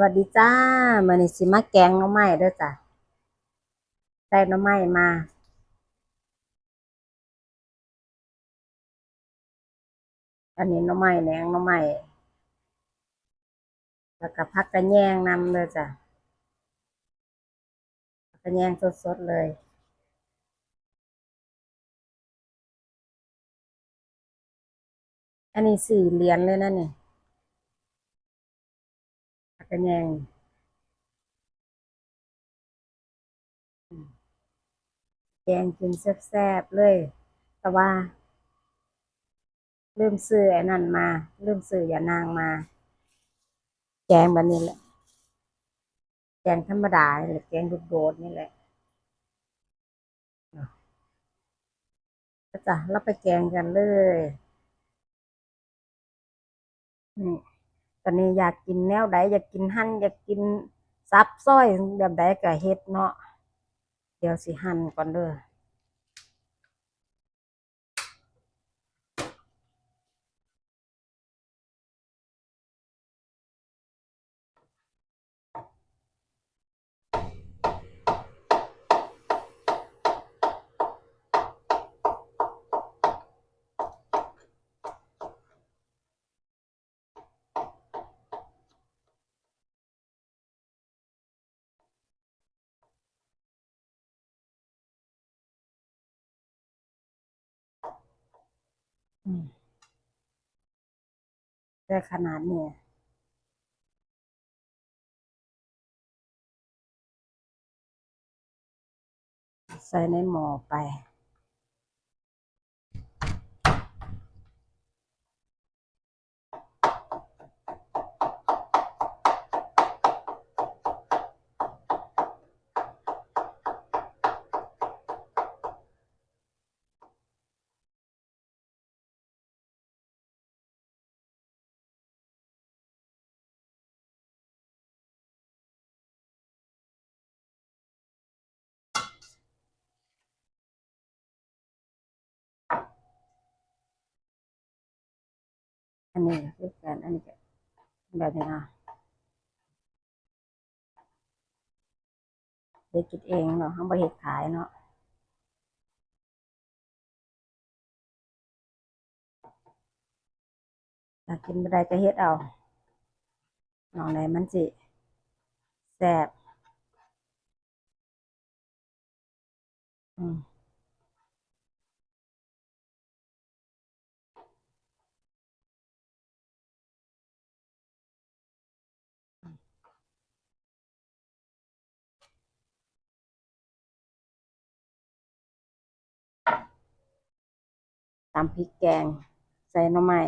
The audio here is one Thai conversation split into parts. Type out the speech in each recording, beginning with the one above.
วัสดีจ้ามื้อนี้สิมาแกงน่อไม้เด้อจ้ะได้น่อไม้มา อันนี้น่อไม้แหนงน่อไม้แล้วก็ผักกระแยงนำเลยจ้ะกระแยงสดๆเลยอันนี้สี่เหรียญเลยนะนี่ผั กกระแยงแกงกินแซ่บๆเลย แต่ว่าลืมซื้อไอ้นั่นมาลืมซื้อยานางมา แกงแบบนี้แหละ แกงธรรมดานี่แหละแกงโดดๆนี่แหละก็จ้ะเราไปแกงกันเลยนี่ ตอนนี้อยากกินแนวใดอยากกินหั่นอยากกินซับซ้อยแบบใดก็เฮ็ดเนาะเดี๋ยวสิหั่นก่อนเด้อ ได้ขนาดนี้ใส่ในหม้อไป อันนี้คือกันอันนี้แบบนี้นะเด็กกินเองเนาะเขาบริเฮ็ดขายเนาะถ้ากกินไม่ได้ก็เฮ็ดเอาน้องไหนมันสิแซ่บอืม ตำพริกแกง ใส่หน่อไม้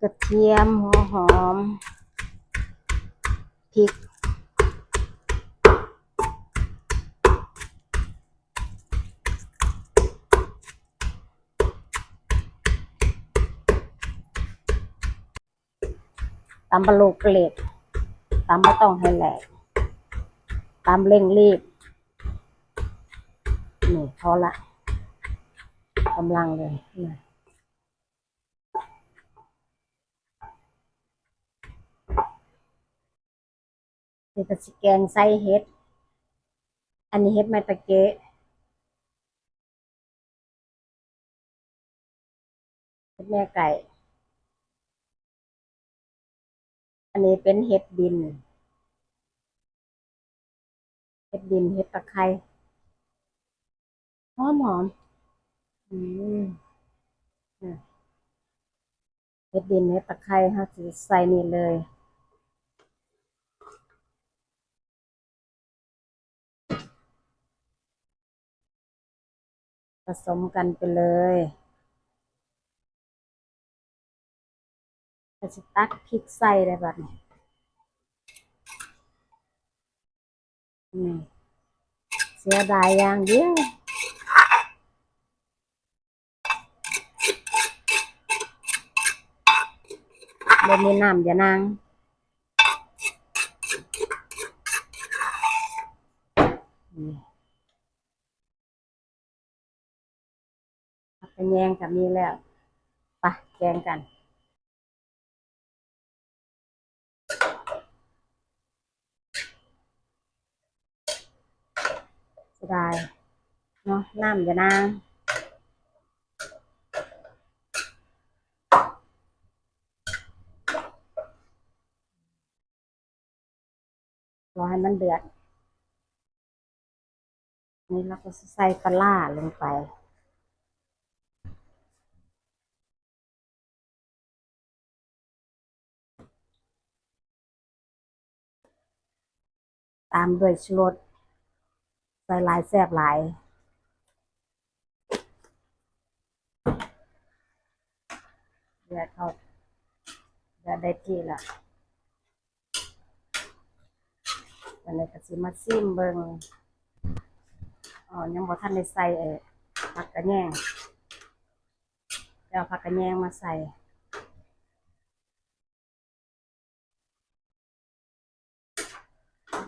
กระเทียมหัวหอมพริก ตำบะโลกเกล็ดตำไม่ต้องให้แหลกตำเร่งรีบนี่พอละกำลังเลยนะนี่ก็สิแกงไส้เห็ด อันนี้เห็ดไมตะเกะเห็ดแม่ไก่ อันนี้เป็นเห็ดดิน เห็ดดินเห็ดตะไคร้หอมหอมอืมเห็ดดินเห็ดตะไคร้ฮะใส่นี่เลยผสมกันไปเลย ก็จะตักพริกใส่ได้แบบนี้นี่เสียดายอย่างเดียวเดี๋มีน้ำอย่านางเป็นแยงกับมีแล้วไปแกงกัน สียดายเนาะน้ำอย่านางรอให้มันเดือด นี่เราก็ใส่ปลาลงไปตามด้วยชูรส ส่ลายแซ่บหลายเดือดเขาเดือดได้ที่ละอันนี้ก็สิมาซิมเบิงอ๋อยังบ่ทันได้ใส่เออผักกระแยงเดี๋ยวผักกระแยงมาใส่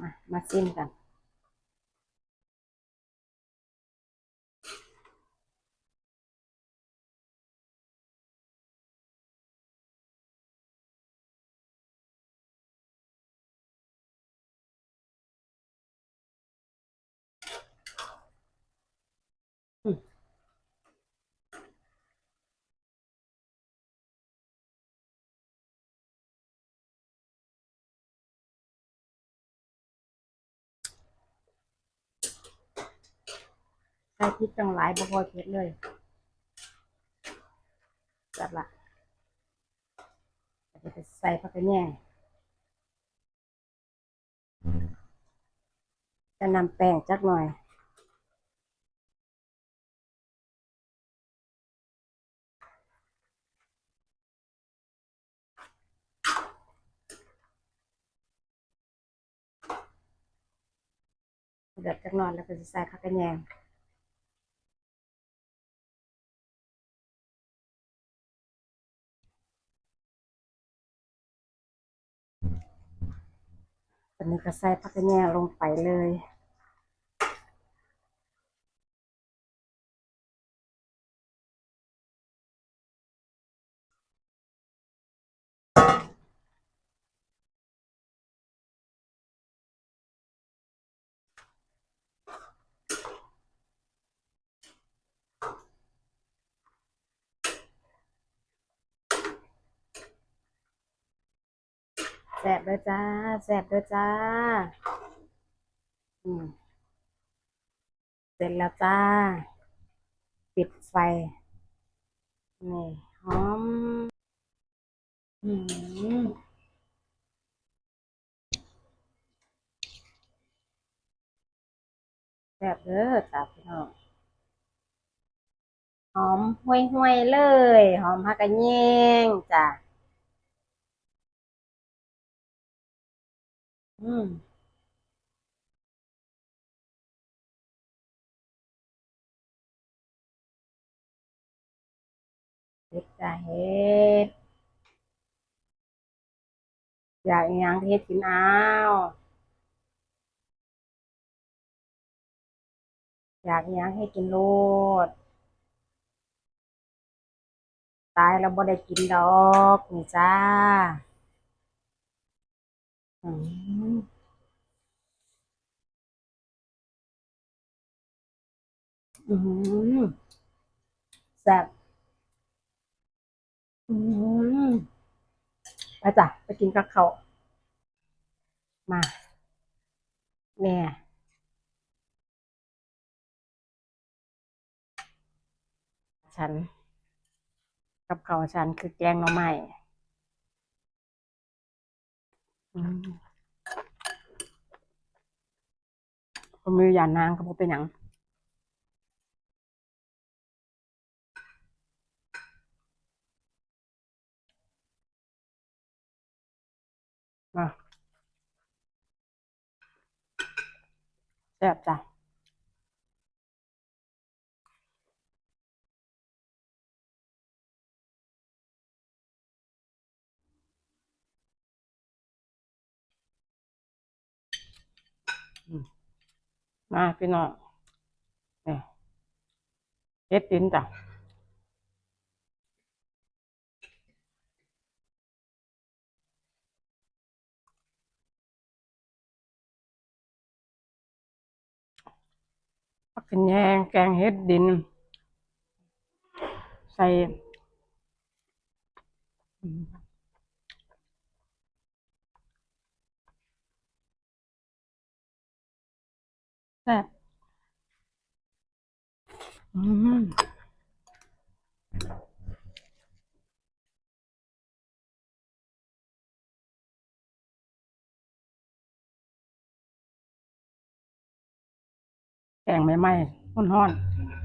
มามาซิมกัน ใส่พริกจังหลายบ่พอเผ็ดเลยจัดละจะใส่ผักกระแยงจะนำแป้งจักหน่อยเดือดจักหน่อยแล้วก็จะใส่ผักกระแยง อันนี้ก็ใส่ผักกระแยงลงไปเลย แสบด้วยจ้าแสบด้วยจ้า อืมเสร็จแล้วจ้า ปิดไฟ นี่หอมอืมแซ่บเด้อจ้าพี่น้องหอมห่วยห่วยๆเลย หอมผักกระเยงจ้ะ อืมเฮ็ดจ้ะเฮ็ดอยากยังเฮ็ดกินเอาอยากยังให้กินโลดตายแล้วบ่ได้กินดอกนี่จ้า อืมอืมแซ่บอืมไปจ้ะไปกินกับเขามาแม่ยฉัน กับเขาฉันคือแกงหน่อไม้ อืมก็มีอย่านางก็บ่เป็นหยังมาแซ่บจ้ะ มาพี่น้องนี่เฮ็ดดินจ้ะผักกระแยงแกงเฮ็ดดิน ใส่อืมแซ่บอืมแกงใหม้ห้อนๆ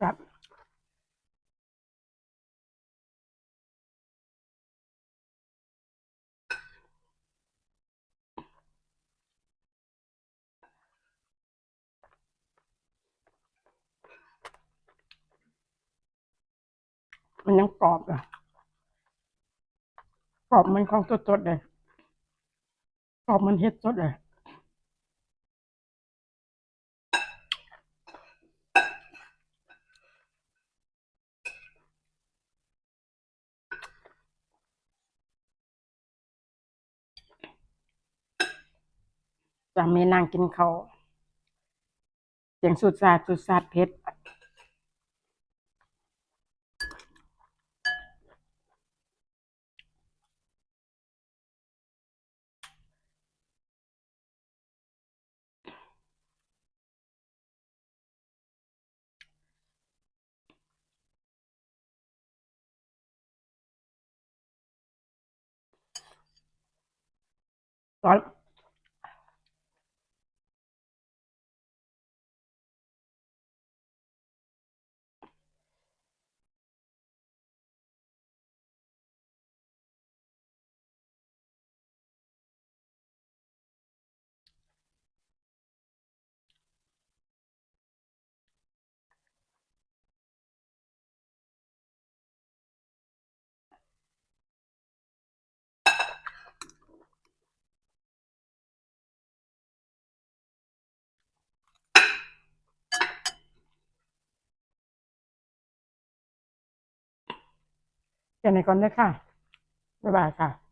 ครับมันยังกรอบอะกรอบมันของสดๆเลยกรอบมันเฮ็ดสดเลย จะมีนางกินเขาเสียงสุดสาดสุดสาดเผ็ดร้อน แค่นี้ก่อนเลยค่ะบ๊ายบายค่ะ